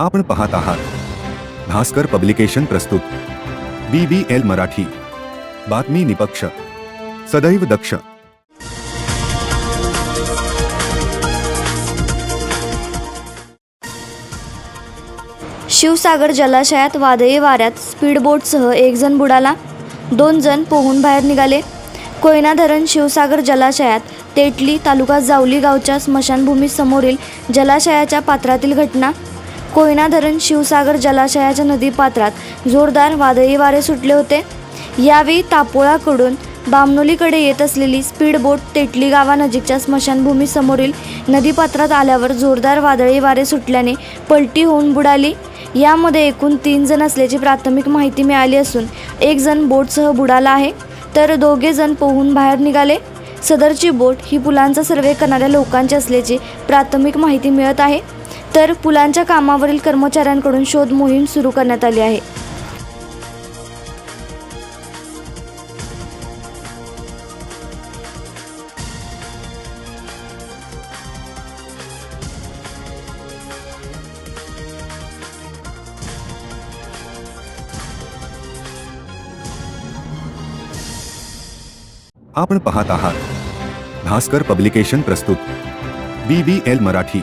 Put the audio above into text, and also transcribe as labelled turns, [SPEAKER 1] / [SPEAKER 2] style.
[SPEAKER 1] आपण पाहत आहात. भास्कर पब्लिकेशन प्रस्तुत. B B L Marathi. बातमी निपक्ष. सदैव दक्ष.
[SPEAKER 2] शिवसागर जलाशयात वादळी वाऱ्यात स्पीडबोटसह एक जण बुडाला. दोन जण पोहून बाहेर निघाले. कोयना धरण शिवसागर जलाशयात तेटली तालुका जावली गावच्या स्मशानभूमी समोरील जलाशयाच्या पात्रातील घटना कोयना धरण शिवसागर जलाशयाच्या नदीपात्रात जोरदार वादळी वारे सुटले होते. यावेळी तापोळाकडून बामनोलीकडे येत असलेली स्पीडबोट तेटली गावानजीकच्या स्मशानभूमीसमोरील नदीपात्रात आल्यावर जोरदार वादळी वारे सुटल्याने पलटी होऊन बुडाली. यामध्ये एकूण तीन जण असल्याची प्राथमिक माहिती मिळाली असून एक जण बोटसह बुडाला आहे तर दोघे जण पोहून बाहेर निघाले. सदरची बोट ही पुलांचा सर्वे करणाऱ्या लोकांची असल्याची प्राथमिक माहिती मिळत आहे. तर पुलांच्या कामावरील कर्मचाऱ्यांकडून शोध मोहीम सुरू करण्यात आली आहे.
[SPEAKER 1] आपण पाहत आहात भास्कर पब्लिकेशन प्रस्तुत बी बी एल मराठी.